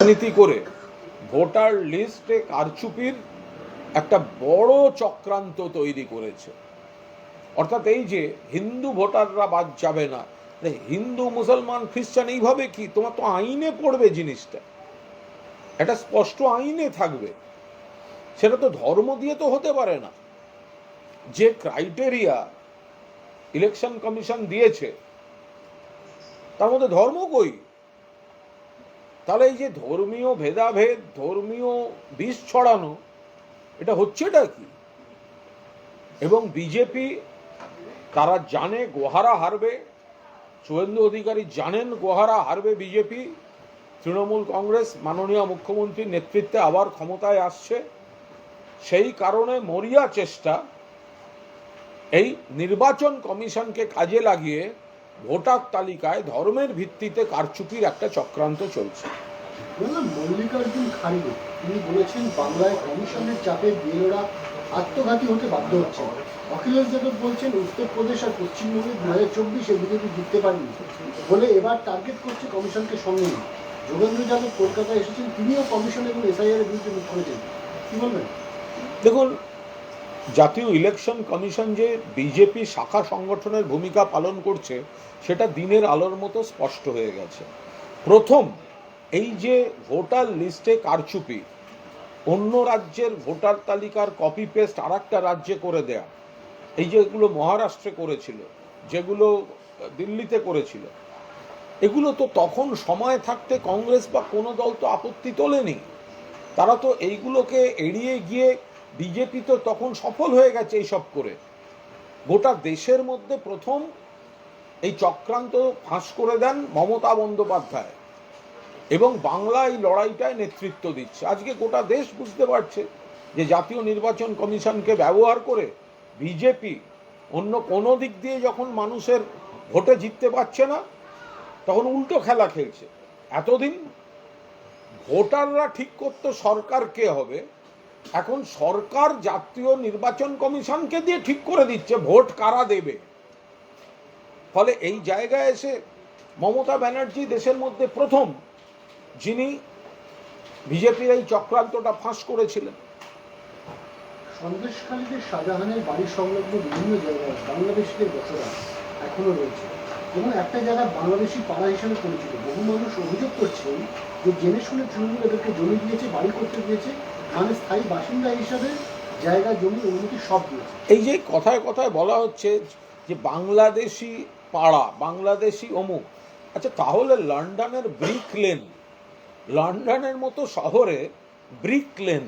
রাজনীতি করে ভোটার লিস্টে কারচুপির একটা বড় চক্রান্ত তৈরি করেছে। অর্থাৎ এই যে হিন্দু ভোটাররা বাদ যাবে না হিন্দু, মুসলমান, খ্রিস্টান, এইভাবে কি? তোমার তো আইনে পড়বে জিনিসটা। এটা স্পষ্ট আইনে থাকবে। সেটা তো ধর্ম দিয়ে তো হতে পারে না। যে ক্রাইটেরিয়া ইলেকশন কমিশন দিয়েছে, তার মধ্যে ধর্ম কই? তাহলে এই যে ধর্মীয় ভেদাভেদ, ধর্মীয় বিষ ছড়ানো, এটা হচ্ছেটা কি? এবং বিজেপি তারা জানে গোহারা হারবে? শুভেন্দু অধিকারী জানেন গোহারা হারবে বিজেপি? তৃণমূল কংগ্রেস মাননীয় মুখ্যমন্ত্রীর নেতৃত্বে আবার ক্ষমতায় আসছে। সেই কারণে মরিয়া চেষ্টা এই নির্বাচন কমিশনকে কাজে লাগিয়ে ভোটার তালিকায় ধর্মের ভিত্তিতে কারচুপির একটা চক্রান্ত চলছে। মল্লিকার্জুন খাড়গে তিনি বলেছেন বাংলায় কমিশনের চাপে বিএলওরা আত্মঘাতী হতে বাধ্য হচ্ছে। অখিলেশ যাদব বলছেন উত্তরপ্রদেশ আর পশ্চিমবঙ্গে দু হাজার চব্বিশে বিজেপি জিততে পারেনি। বলে এবার টার্গেট করছে কমিশনকে সঙ্গে নিয়ে। যোগেন্দ্র যাদব কলকাতায় এসেছেন তিনিও কমিশন এবং এসআইআর এর বিরুদ্ধে মুখ খুলেছেন। কি বলবেন? দেখুন জাতীয় ইলেকশন কমিশন যে বিজেপি শাখা সংগঠনের ভূমিকা পালন করছে, সেটা দিনের আলোর মতো স্পষ্ট হয়ে গেছে। প্রথম, এই যে ভোটার লিস্টে কারচুপি, অন্য রাজ্যের ভোটার তালিকার কপি পেস্ট আর একটা রাজ্যে করে দেয়া, এই যেগুলো মহারাষ্ট্রে করেছিল, যেগুলো দিল্লিতে করেছিল, এগুলো তো তখন সময় থাকতে কংগ্রেস বা কোনো দল তো আপত্তি তোলেনি। তারা তো এইগুলোকে এড়িয়ে গিয়ে বিজেপি তো তখন সফল হয়ে গেছে এইসব করে। গোটা দেশের মধ্যে প্রথম এই চক্রান্ত ফাঁস করে দেন মমতা বন্দ্যোপাধ্যায়। এবং বাংলা এই লড়াইটায় নেতৃত্ব দিচ্ছে। আজকে গোটা দেশ বুঝতে পারছে যে জাতীয় নির্বাচন কমিশনকে ব্যবহার করে বিজেপি অন্য কোনো দিক দিয়ে যখন মানুষের ভোটে জিততে পারছে না, তখন উল্টো খেলা খেলছে। এতদিন ভোটাররা ঠিক করতো সরকার কে হবে এখন সরকার জাতীয় নির্বাচন কমিশনকে দিয়ে ঠিক করে দিচ্ছে, ভোট কারা দেবে? ফলে এই জায়গায় এসে মমতা ব্যানার্জি দেশের মধ্যে প্রথম, যিনি বিজেপির এই চক্রান্তটা ফাঁস করেছিলেন। সন্দেশখালীতে শাহজাহানের বাড়ির সংলগ্ন বিভিন্ন জায়গায় বাংলাদেশিদের বসবাস এখনও রয়েছে এবং একটা জায়গা বাংলাদেশি পাড়া হিসেবে পরিচিত। বহু মানুষ অভিযোগ করছেন যে জেনে শুনে তৃণমূল এদেরকে জমি দিয়েছে, বাড়ি করতে দিয়েছে মানে স্থায়ী বাসিন্দা হিসাবে জায়গা, জমি, অনুমতি সব দিয়েছে। এই যে কথায় কথায় বলা হচ্ছে যে বাংলাদেশি পাড়া, বাংলাদেশি অমুক। আচ্ছা তাহলে লন্ডনের ব্রিক লেন লন্ডনের মতো শহরে ব্রিক লেন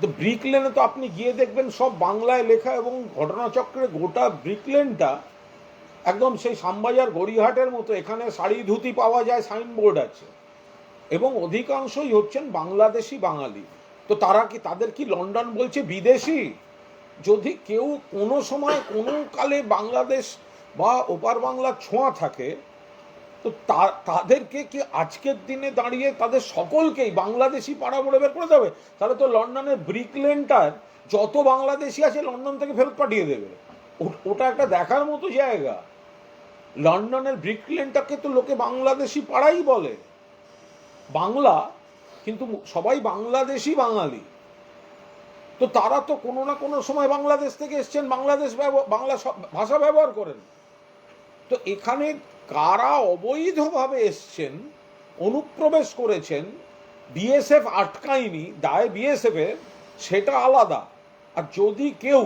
তো ব্রিক লেনে তো আপনি গিয়ে দেখবেন সব বাংলায় লেখা এবং ঘটনাচক্রে গোটা ব্রিক লেনটা একদম সেই শ্যামবাজার গড়িহাটের মতো এখানে শাড়ি ধুতি পাওয়া যায়, সাইনবোর্ড আছে। এবং অধিকাংশই হচ্ছেন বাংলাদেশি বাঙালি। তো তারা কি, তাদের কি লন্ডন বলছে বিদেশি? যদি কেউ কোনো সময় কোনো কালে বাংলাদেশ বা ওপার বাংলার ছোঁয়া থাকে, তো তাদেরকে কি আজকের দিনে দাঁড়িয়ে তাদের সকলকেই বাংলাদেশি পাড়া বলে বের করে দেবে? তাহলে তো লন্ডনের ব্রিকলেনটার যত বাংলাদেশি আছে লন্ডন থেকে ফেরত পাঠিয়ে দেবে। ওটা একটা দেখার মতো জায়গা। লন্ডনের ব্রিকলেনটাকে তো লোকে বাংলাদেশি পাড়াই বলে। বাংলা কিন্তু সবাই বাংলাদেশি বাঙালি। তো তারা তো কোনো না কোনো সময় বাংলাদেশ থেকে এসছেন, বাংলাদেশ বাংলা ভাষা ব্যবহার করেন। তো এখানে কারা অবৈধভাবে এসছেন, অনুপ্রবেশ করেছেন, বিএসএফ আটকায়নি, দায় বিএসএফ এর, সেটা আলাদা। আর যদি কেউ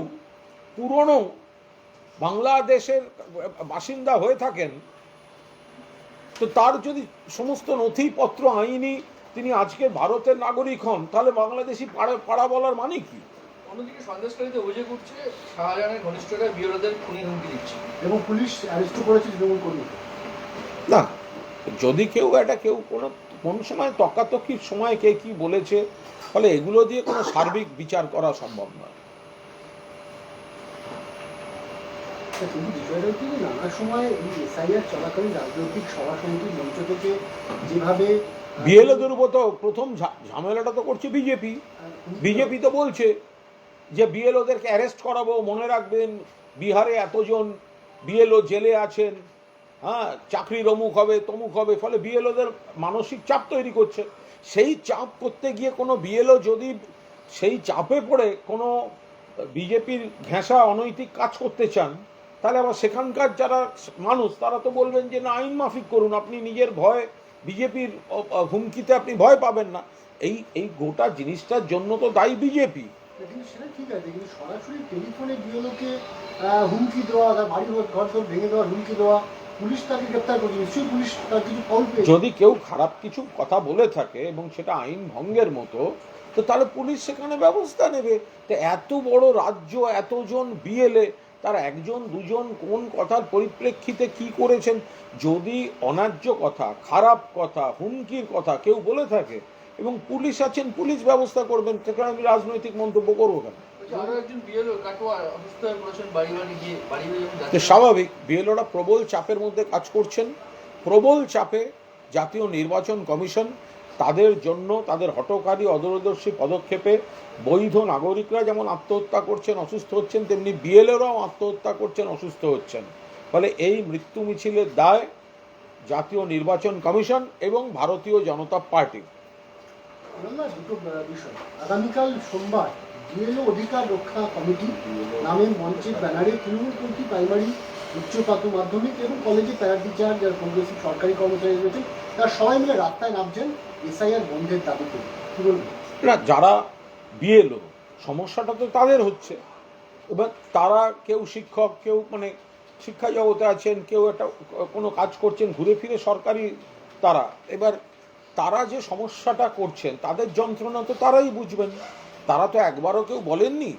পুরনো বাংলাদেশের বাসিন্দা হয়ে থাকেন, তো তার যদি সমস্ত নথিপত্র আইনি তিনি আজকে ভারতের নাগরিক হন তাহলে বাংলাদেশি পাড়া পাড়া বলার মানে কি? অন্যদিকে সন্দেশকারীতে অভিযোগ উঠছে শাহজাহানের ঘনিষ্ঠরা বিরোধীদের খুনির হুমকি দিচ্ছে। এবং পুলিশ অ্যারেস্ট করেছে তৃণমূল কর্মীকে না যদি কেউ এটা কেউ কোনো কোন সময় তকাতকির সময় কে কি বলেছে ফলে এগুলো দিয়ে কোনো সার্বিক বিচার করা সম্ভব নয়। তা কিন্তু বিষয়টা হচ্ছে যে নানা সময় এই এসআইআর চলাকালীন রাজনৈতিক সভা সমিতির মঞ্চ থেকে যেভাবে বিএলওদের উপর তো প্রথম ঝামেলাটা তো করছে বিজেপি। বিজেপি তো বলছে যে বিএলওদেরকে অ্যারেস্ট করাবো, মনে রাখবেন, বিহারে এতজন বিএলও জেলে আছেন হ্যাঁ চাকরির অমুক হবে, তমুক হবে, ফলে বিএলওদের মানসিক চাপ তৈরি করছে। সেই চাপ করতে গিয়ে কোনো বিএলও যদি সেই চাপে পড়ে, কোনো বিজেপির ঘেঁষা অনৈতিক কাজ করতে চান, তাহলে আবার সেখানকার যারা মানুষ, তারা তো বলবেন যে না, আইন মাফিক করুন, আপনি নিজের ভয় বিজেপির হুমকিতে আপনি ভয় পাবেন না। এই এই গোটা জিনিসটার জন্য তো দায়ী বিজেপি। সেটা ঠিক আছে কিন্তু সরাসরি টেলিফোনে বিএলওকে হুমকি দেওয়া বাড়ি ঘর ভেঙে হুমকি দেওয়া পুলিশ তাকে গ্রেপ্তার করছে নিশ্চয়ই পুলিশ তার কিছু ফল পেয়েছে। যদি কেউ খারাপ কিছু কথা বলে থাকে এবং সেটা আইন ভঙ্গের মতো তো তাহলে পুলিশ সেখানে ব্যবস্থা নেবে। তো এত বড় রাজ্য এতজন বিএলএ তার একজন দুজন কোন কথার পরিপ্রেক্ষিতে কি করেছেন? যদি অন্যায্য কথা খারাপ কথা হুমকির কথা কেউ বলে থাকে এবং পুলিশ আছেন পুলিশ ব্যবস্থা করবেন সেখানে আমি রাজনৈতিক মন্তব্য করব কেন? যাচ্ছেন। স্বাভাবিক বিএলওরা প্রবল চাপের মধ্যে কাজ করছেন। প্রবল চাপে জাতীয় নির্বাচন কমিশন তাদের জন্য, তাদের হটকারী অদূরদর্শী পদক্ষেপে বৈধ নাগরিকরা যেমন আত্মহত্যা করছেন, অসুস্থ হচ্ছেন, তেমনি বিএলএরাও আত্মহত্যা করছেন, অসুস্থ হচ্ছেন। ফলে এই মৃত্যু মিছিলের দায় জাতীয় নির্বাচন কমিশন এবং ভারতীয় জনতা পার্টি। আগামীকাল সোমবার বিএলও অধিকার রক্ষা কমিটি নামে মঞ্চের ব্যানারে তৃণমূলপন্থী প্রাইমারি উচ্চ প্রাথমিক মাধ্যমিক এবং কলেজে প্যারা টিচার যারা কংগ্রেসি সরকারি কর্মচারী রয়েছেন, তারা সবাই মিলে রাস্তায় নামছেন এসআইআর বন্ধের দাবিতে। কি বলবেন? না, যারা বিএলও সমস্যাটা তো তাদের হচ্ছে। এবার তারা কেউ শিক্ষক, কেউ মানে শিক্ষা জগতে আছেন, কেউ একটা কোনো কাজ করছেন, ঘুরে ফিরে সরকারি তারা। এবার তারা যে সমস্যাটা করছেন, তাদের যন্ত্রণা তো তারাই বুঝবেন তারা তো একবারও কেউ বলেননি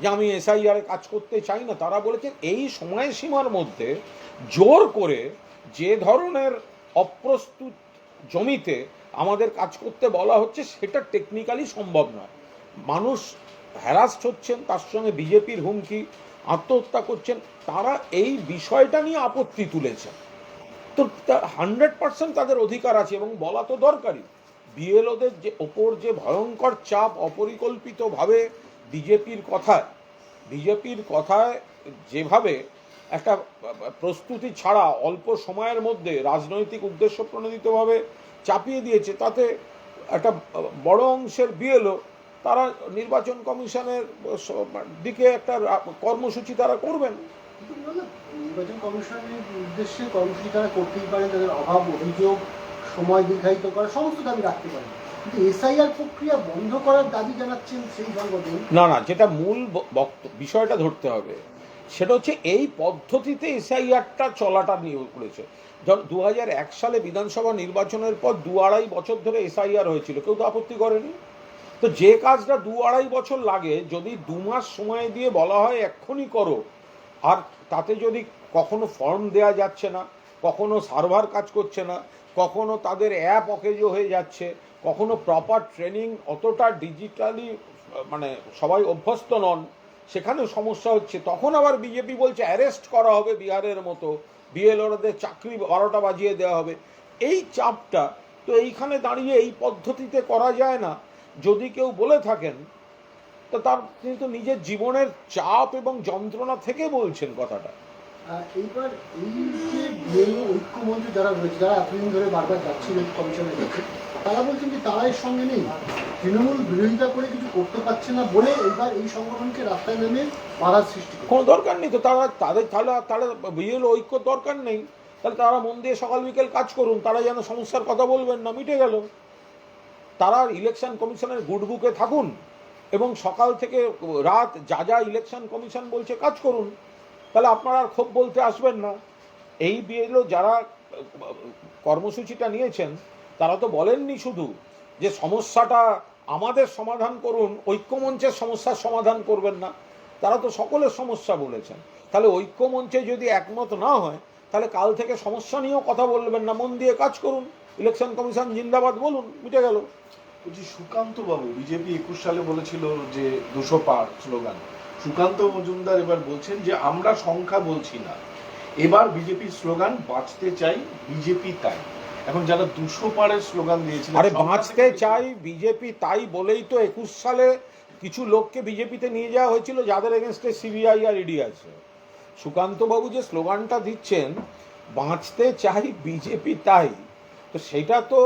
যে আমি এসআইআরে কাজ করতে চাই না, তারা বলেছেন এই সময়সীমার মধ্যে জোর করে যে ধরনের অপ্রস্তুত জমিতে আমাদের কাজ করতে বলা হচ্ছে, সেটা টেকনিক্যালি সম্ভব নয়। মানুষ হ্যারাস্ট হচ্ছেন, তার সঙ্গে বিজেপির হুমকি, আত্মহত্যা করছেন, তারা এই বিষয়টা নিয়ে আপত্তি তুলেছেন। তো হান্ড্রেড পার্সেন্ট তাদের অধিকার আছে এবং বলা তো দরকারই। বিএলওদের যে ওপর যে ভয়ঙ্কর চাপ, অপরিকল্পিতভাবে বিজেপির কথায় বিজেপির কথায় যেভাবে একটা প্রস্তুতি ছাড়া অল্প সময়ের মধ্যে রাজনৈতিক উদ্দেশ্য প্রণোদিতভাবে চাপিয়ে দিয়েছে, তাতে একটা বড় অংশের বিএলও, তারা নির্বাচন কমিশনের দিকে একটা কর্মসূচি তারা করবেন। নির্বাচন কমিশনের উদ্দেশ্যে কর্মসূচি তারা করতেই পারেন, তাদের অভাব, অভিযোগ, সময় দীর্ঘায়িত করা, সমস্ত দাবি রাখতে পারেন। এসআইআর প্রক্রিয়া বন্ধ করার দাবি জানাচ্ছেন সেই সংগঠন না না, যেটা মূল বিষয়টা ধরতে হবে, সেটা হচ্ছে এই পদ্ধতিতে এসআইআরটা চলাটা নিয়ে করেছে। দু এক সালে বিধানসভা নির্বাচনের পর দু আড়াই বছর ধরে এসআইআর হয়েছিল, কেউ তো আপত্তি করেনি। তো যে কাজটা দু আড়াই বছর লাগে, যদি দু মাস সময় দিয়ে বলা হয় এক্ষুনি করো, আর তাতে যদি কখনো ফর্ম দেয়া যাচ্ছে না, কখনো সার্ভার কাজ করছে না কখনো তাদের অ্যাপ অকেজো হয়ে যাচ্ছে, কখনো প্রপার ট্রেনিং অতটা ডিজিটালি মানে সবাই অভ্যস্ত নন, সেখানেও সমস্যা হচ্ছে। তখন আবার বিজেপি বলছে অ্যারেস্ট করা হবে বিহারের মতো বিএলওদের চাকরি বারোটা বাজিয়ে দেওয়া হবে। এই চাপটা তো এইখানে দাঁড়িয়ে এই পদ্ধতিতে করা যায় না। যদি কেউ বলে থাকেন, তো তার কিন্তু নিজের জীবনের চাপ এবং যন্ত্রণা থেকে বলছেন কথাটা। এইবার এই যে বিএলও ঐক্যমঞ্চ যারা রয়েছে, যারা এতদিন ধরে বারবার যাচ্ছিলেন কমিশনের কাছে তারা বলছেন যে তারা এর সঙ্গে নেই। তৃণমূল বিরোধিতা করে কিছু করতে পারছে না বলে এইবার এই সংগঠনকে রাস্তায় নেমে বাধার সৃষ্টি কোনো দরকার নেই তো, তারা তাদের তাহলে তাহলে বিএল ঐক্য দরকার নেই। তাহলে তারা মন দিয়ে সকাল বিকেল কাজ করুন, তারা যেন সমস্যার কথা বলবেন না, মিটে গেল। তারা ইলেকশন কমিশনের গুড বুকে থাকুন এবং সকাল থেকে রাত যা যা ইলেকশন কমিশন বলছে কাজ করুন। তাহলে আপনারা আর ক্ষোভ বলতে আসবেন না। এই বিএলও যারা কর্মসূচিটা নিয়েছেন, তারা তো বলেননি শুধু যে সমস্যাটা আমাদের সমাধান করুন, ঐক্যমঞ্চের সমস্যার সমাধান করবেন না। তারা তো সকলের সমস্যা বলেছেন। তাহলে ঐক্যমঞ্চে যদি একমত না হয়, তাহলে কাল থেকে সমস্যা নিয়েও কথা বলবেন না। মন দিয়ে কাজ করুন। ইলেকশন কমিশন জিন্দাবাদ বলুন মিটে গেল। বলছি সুকান্ত বাবু বিজেপি একুশ সালে বলেছিল যে দুশো পার স্লোগান। সুকান্ত মজুমদার এবার বলছেন যে আমরা সংখ্যা বলছি না। এবার বিজেপির স্লোগান বাঁচতে চাই বিজেপি তাই। এখন যারা দুশো পারের স্লোগান দিয়েছিল আরে বাঁচতে চাই বিজেপি তাই বলেই তো একুশ সালে কিছু লোককে বিজেপিতে নিয়ে যাওয়া হয়েছিল যাদের এগেনস্টে সিবিআই আর ইডি আছে। সুকান্তবাবু যে স্লোগানটা দিচ্ছেন বাঁচতে চাই বিজেপি তাই। তো সেটা তো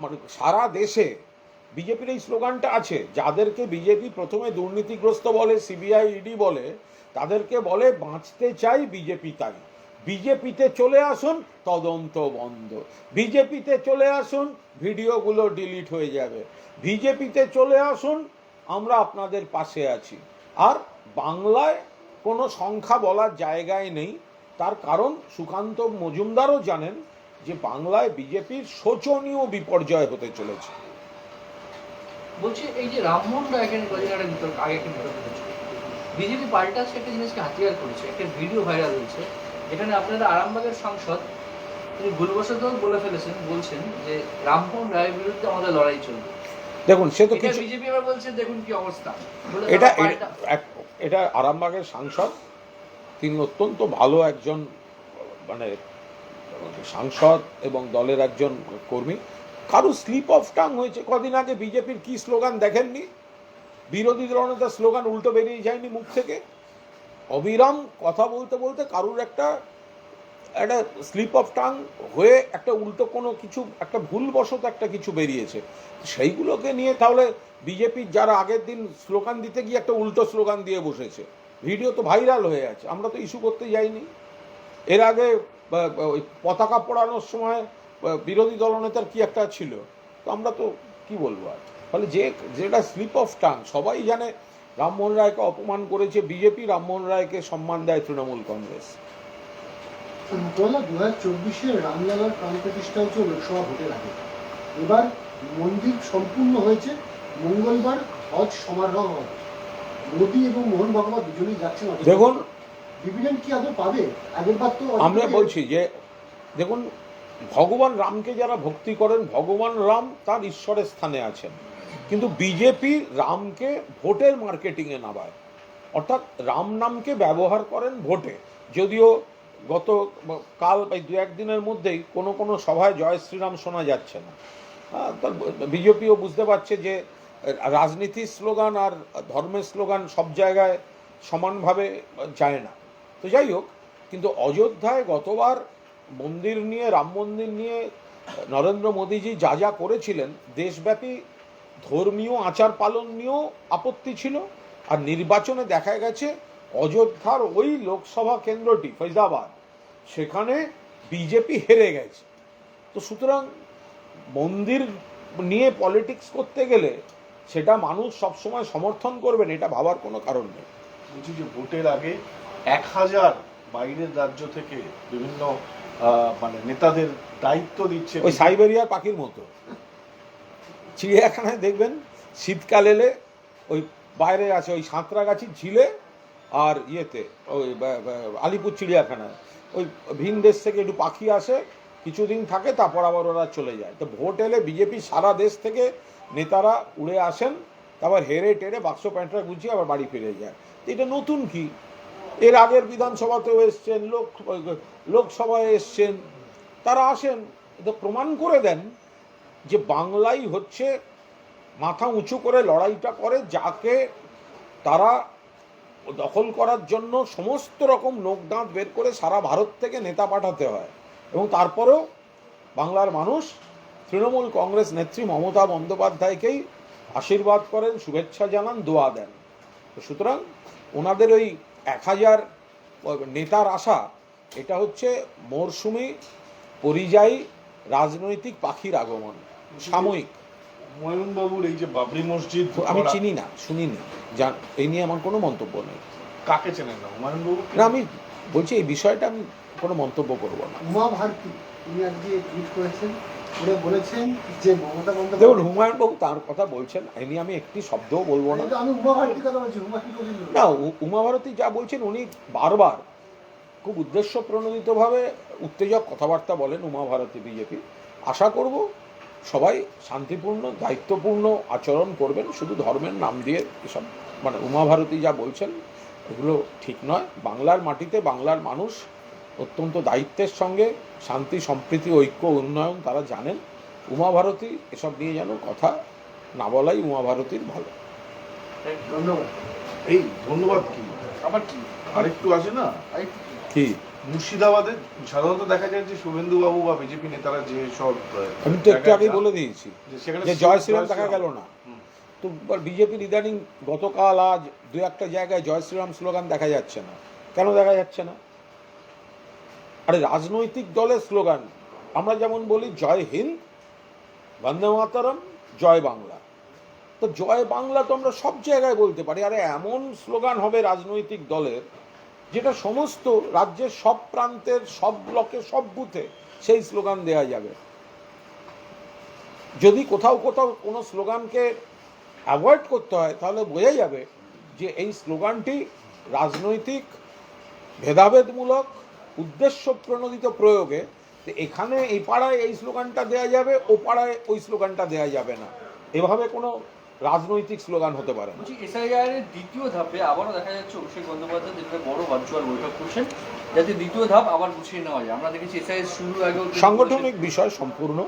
মানে সারা দেশে বিজেপির এই স্লোগানটা আছে। যাদেরকে বিজেপি প্রথমে দুর্নীতিগ্রস্ত বলে, সিবিআই, ইডি বলে, তাদেরকে বলে, বাঁচতে চাই বিজেপি তাই। বিজেপিতে চলে আসুন, তদন্ত বন্ধ। বিজেপিতে চলে আসুন, ভিডিওগুলো ডিলিট হয়ে যাবে। বিজেপিতে চলে আসুন, আমরা আপনাদের পাশে আছি। আর বাংলায় কোনো সংখ্যা বলার জায়গায় নেই। তার কারণ সুকান্ত মজুমদারও জানেন যে বাংলায় বিজেপির শোচনীয় বিপর্যয় হতে চলেছে। বলছি এই যে রামমোহন রায় এখানে কদিন একটা বিতর্ক আগে একটা বিতর্ক হয়েছিল বিজেপি পাল্টাচ্ছে একটা জিনিসকে হাতিয়ার করেছে। একটা ভিডিও ভাইরাল হয়েছে। এখানে আপনারা আরামবাগের সাংসদ তিনি ভুলবশত বলে ফেলেছেন বলছেন যে রামমোহন রায়ের বিরুদ্ধে আমাদের লড়াই চলবে। দেখুন সে তো কিছু বিজেপি আবার বলছে দেখুন কি অবস্থা। এটা পাল্টা- এটা আরামবাগের সাংসদ। তিনি অত্যন্ত ভালো একজন মানে সাংসদ এবং দলের একজন কর্মী। কারও স্লিপ অফ টাং হয়েছে? কদিন আগে বিজেপির কি স্লোগান দেখেননি? বিরোধী দলনেতার স্লোগান উল্টো বেরিয়ে যায়নি মুখ থেকে? অবিরাম কথা বলতে বলতে কারুর একটা একটা স্লিপ অফ টাং হয়ে একটা উল্টো কোনো কিছু, একটা ভুলবশত একটা কিছু বেরিয়েছে। সেইগুলোকে নিয়ে তাহলে বিজেপির যারা আগের দিন স্লোগান দিতে গিয়ে একটা উল্টো স্লোগান দিয়ে বসেছে, ভিডিও তো ভাইরাল হয়ে আছে, আমরা তো ইস্যু করতে যাইনি। এর আগে পতাকা পড়ানোর সময় বিরোধী দলনেতার কি একটা ছিল? তো আমরা তো কি বলব আর? ফলে যে যেটা স্লিপ অফ টাং সবাই জানে রামমোহন রায়কে অপমান করেছে বিজেপি রামমোহন রায়কে সম্মান দেয় তৃণমূল কংগ্রেস। দু হাজার চব্বিশে রামলালার প্রাণ প্রতিষ্ঠা হচ্ছে লোকসভা ভোটের আগে। এবার মন্দির সম্পূর্ণ হয়েছে মঙ্গলবার হজ সমারোহ হবে। মোদী এবং মোহন ভগবত দুজনেই যাচ্ছেন। দেখুন ডিভিডেন্ড কি আদৌ পাবে? আগের বার তো আমরা বলছি যে দেখুন ভগবান রামকে যারা ভক্তি করেন, ভগবান রাম তার ঈশ্বরের স্থানে আছেন। কিন্তু বিজেপি রামকে ভোটের মার্কেটিংয়ে নামায়। অর্থাৎ রাম নামকে ব্যবহার করেন ভোটে। যদিও গত কাল বা দু একদিনের মধ্যেই কোনো কোনো সভায় জয় শ্রীরাম শোনা যাচ্ছে না। বিজেপিও বুঝতে পারছে যে রাজনীতির স্লোগান আর ধর্মের স্লোগান সব জায়গায় সমানভাবে যায় না। তো যাই হোক, কিন্তু অযোধ্যায় গতবার মন্দির নিয়ে, রাম মন্দির নিয়ে, নরেন্দ্র মোদীজি যা যা করেছিলেন, দেশব্যাপী ধর্মীয় আচার পালন নিয়েও আপত্তি ছিল। আর নির্বাচনে দেখা গেছে, অযোধ্যার ওই লোকসভা কেন্দ্রটি, ফৈজাবাদ, সেখানে বিজেপি হেরে গেছে। তো সুতরাং মন্দির নিয়ে পলিটিক্স করতে গেলে সেটা মানুষ সবসময় সমর্থন করবেন, এটা ভাবার কোনো কারণ নেই। বলছি যে ভোটের আগে এক হাজার বাইরের রাজ্য থেকে বিভিন্ন মানে নেতাদের দায়িত্ব দিচ্ছে ওই সাইবেরিয়ার পাখির মতো। চিড়িয়াখানায় দেখবেন শীতকাল এলে ওই বাইরে আছে ওই সাঁতরাগাছির ঝিলে আর ইয়েতে, ওই আলিপুর চিড়িয়াখানায়। ওই ভিন দেশ থেকে একটু পাখি আসে, কিছুদিন থাকে, তারপর আবার ওরা চলে যায়। তো ভোট এলে বিজেপি সারা দেশ থেকে নেতারা উড়ে আসেন, তারপর হেরে টেরে বাক্স প্যান্টরা গুছিয়ে আবার বাড়ি ফিরে যায়। এটা নতুন কি? এর আগের বিধানসভাতেও এসছেন, লোক, লোকসভায় এসছেন, তারা আসেন, এটা প্রমাণ করে দেন যে বাংলাই হচ্ছে মাথা উঁচু করে লড়াইটা করে যাকে তারা দখল করার জন্য সমস্ত রকম নোক দাঁত বের করে সারা ভারত থেকে নেতা পাঠাতে হয়। এবং তারপরেও বাংলার মানুষ তৃণমূল কংগ্রেস নেত্রী মমতা বন্দ্যোপাধ্যায়কেই আশীর্বাদ করেন, শুভেচ্ছা জানান, দোয়া দেন। সুতরাং ওনাদের ওই এক হাজার নেতার আশা এটা হচ্ছে মরশুমি পরিযায়ী রাজনৈতিক পাখির আগমন সাময়িক। হুমায়ুন বাবুর এই যে বাবরি মসজিদ আমি চিনি না শুনিনি জান এই নিয়ে আমার কোনো মন্তব্য নেই। কাকে চেনেন না? হুমায়ুন বাবু না আমি বলছি এই বিষয়টা আমি কোনো মন্তব্য করব না। উমা ভারতী তিনি আজকে টুইট করেছেন। উনি বলেছেন যে মমতা দেখুন হুমায়ুন বাবু তার কথা বলছেন। নিয়ে আমি একটি শব্দও বলব না। আমি উমা ভারতীর কথা বলছি হুমায়ুন না উ- উমা ভারতী যা বলছেন উনি বারবার। খুব উদ্দেশ্য প্রণোদিতভাবে উত্তেজক কথাবার্তা বলেন উমা ভারতী বিজেপি। আশা করব সবাই শান্তিপূর্ণ দায়িত্বপূর্ণ আচরণ করবেন। শুধু ধর্মের নাম দিয়ে এসব মানে উমা ভারতী যা বলছেন এগুলো ঠিক নয়। বাংলার মাটিতে বাংলার মানুষ অত্যন্ত দায়িত্বের সঙ্গে শান্তি সম্প্রীতি ঐক্য উন্নয়ন তারা জানেন। উমা ভারতী এসব নিয়ে যেন কথা না বলাই উমা ভারতীর ভালো। ধন্যবাদ। এই ধন্যবাদ কি? আবার কি? আরেকটু আছে না? কি? মুর্শিদাবাদে সাধারণত দেখা যায় যে শুভেন্দু বাবু বা বিজেপি নেতারা যে সব আমি তো একটু আগেই বলে দিয়েছি যে জয় শ্রীরাম দেখা গেল না। তো বিজেপির ইদানিং গতকাল আজ দু একটা জায়গায় জয় শ্রীরাম স্লোগান দেখা যাচ্ছে না। কেন দেখা যাচ্ছে না? আরে, রাজনৈতিক দলের স্লোগান। আমরা যেমন বলি, জয় হিন্দ, বন্দে মাতারম, জয় বাংলা। তো জয় বাংলা তো আমরা সব জায়গায় বলতে পারি। আরে, এমন স্লোগান হবে রাজনৈতিক দলের যেটা সমস্ত রাজ্যের সব প্রান্তের, সব ব্লকে সব বুথে সেই স্লোগান দেয়া যাবে। যদি কোথাও কোথাও কোনো স্লোগানকে অ্যাভয়েড করতে হয়, তাহলে বোঝা যাবে যে এই স্লোগানটি রাজনৈতিক ভেদাভেদমূলক উদ্দেশ্য প্রণোদিত প্রয়োগে এখানে এই পাড়ায় এই স্লোগানটা দেয়া যাবে ও পাড়ায় ওই স্লোগানটা দেয়া যাবে না। এভাবে কোনো রাজনৈতিক স্লোগান হতে পারে না। এসআইআর এর দ্বিতীয় ধাপে আবারও দেখা যাচ্ছে অভিষেক বন্দ্যোপাধ্যায় যেটা বড় ভার্চুয়াল বৈঠক করছেন যাতে দ্বিতীয় ধাপ আবার গুছিয়ে নেওয়া যায়। আমরা দেখেছি এসআইআর শুরু তিনি সাংগঠনিক বিষয় সম্পূর্ণ।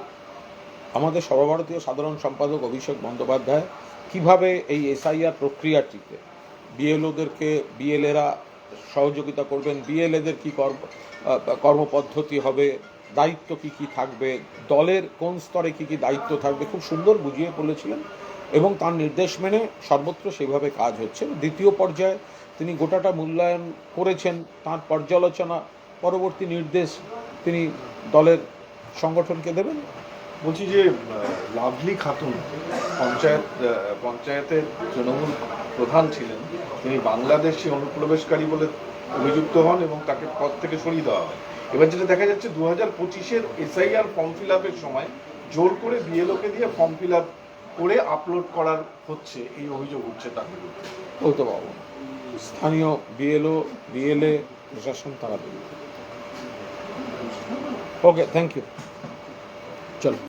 আমাদের সর্বভারতীয় সাধারণ সম্পাদক অভিষেক বন্দ্যোপাধ্যায় কীভাবে এই এসআইআর প্রক্রিয়াটিতে বিএলওদেরকে বিএলএরা সহযোগিতা করবেন বিএলএদের কি কর্ম কর্মপদ্ধতি হবে, দায়িত্ব কি কি থাকবে, দলের কোন স্তরে কি কি দায়িত্ব থাকবে, খুব সুন্দর বুঝিয়ে বলেছিলেন এবং তার নির্দেশ মেনে সর্বত্র সেভাবে কাজ হচ্ছে। দ্বিতীয় পর্যায়ে তিনি গোটাটা মূল্যায়ন করেছেন, তার পর্যালোচনা, পরবর্তী নির্দেশ তিনি দলের সংগঠনকে দেবেন। বলছি যে লাভলি খাতুন পঞ্চায়েত পঞ্চায়েতের তৃণমূল প্রধান ছিলেন। তিনি বাংলাদেশি অনুপ্রবেশকারী বলে অভিযুক্ত হন এবং তাকে পদ থেকে সরিয়ে দেওয়া হয়। এবার যেটা দেখা যাচ্ছে দু হাজার পঁচিশের এসআইআর ফর্ম ফিল আপের সময় জোর করে বিএলওকে দিয়ে ফর্ম ফিল আপ করে আপলোড করার হচ্ছে, এই অভিযোগ উঠছে তার বিরুদ্ধে। পারব স্থানীয় বিএলও, বিএলএ, প্রশাসন, তারা ওকে, থ্যাংক ইউ। চলো।